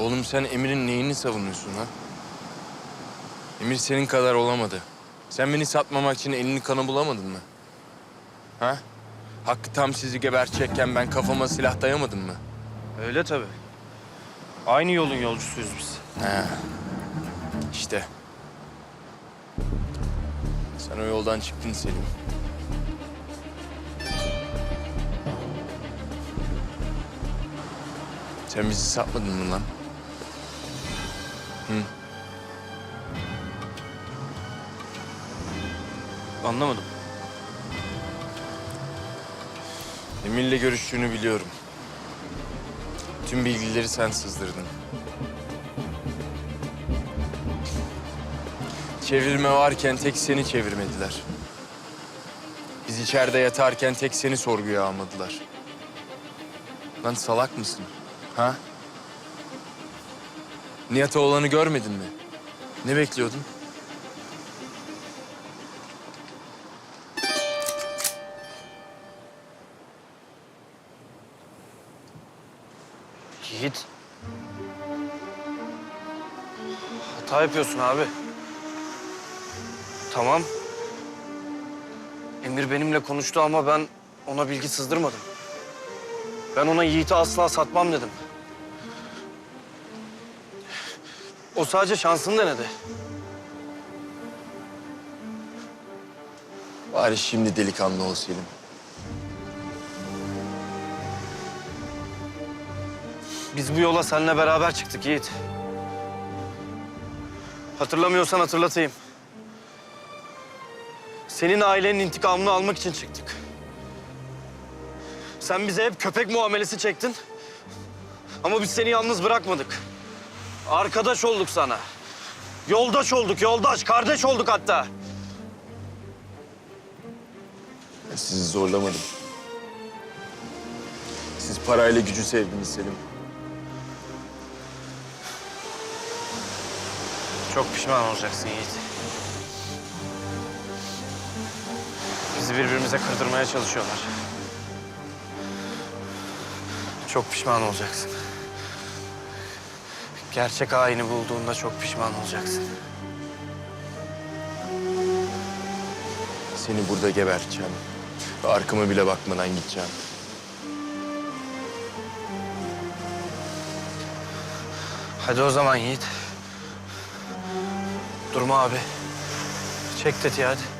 Oğlum sen Emir'in neyini savunuyorsun ha? Emir senin kadar olamadı. Sen beni satmamak için elini kanı bulamadın mı? Ha? Hakkı tam sizi gebertecekken ben kafama silah dayamadım mı? Öyle tabii. Aynı yolun yolcusuyuz biz. He. İşte. Sen o yoldan çıktın Selim. Sen bizi satmadın mı lan? Anlamadım. Emir'le görüştüğünü biliyorum. Tüm bilgileri sen sızdırdın. Çevirme varken tek seni çevirmediler. Biz içeride yatarken tek seni sorguya almadılar. Lan salak mısın? Ha? Nihat oğlanı görmedin mi? Ne bekliyordun? Yiğit. Hata yapıyorsun abi. Tamam. Emir benimle konuştu ama ben ona bilgi sızdırmadım. Ben ona Yiğit'i asla satmam dedim. O sadece şansını denedi. Bari şimdi delikanlı ol Selim. Biz bu yola seninle beraber çıktık Yiğit. Hatırlamıyorsan hatırlatayım. Senin ailenin intikamını almak için çıktık. Sen bize hep köpek muamelesi çektin. Ama biz seni yalnız bırakmadık. Arkadaş olduk sana. Yoldaş olduk, yoldaş, kardeş olduk hatta. Ben sizi zorlamadım. Siz parayla gücü sevdiniz Selim. Çok pişman olacaksın Yiğit. Bizi birbirimize kırdırmaya çalışıyorlar. Çok pişman olacaksın. Gerçek haini bulduğunda çok pişman olacaksın. Seni burada geberteceğim. Ve arkama bile bakmadan gideceğim. Hadi o zaman Yiğit. Durma abi. Çek tetiği hadi.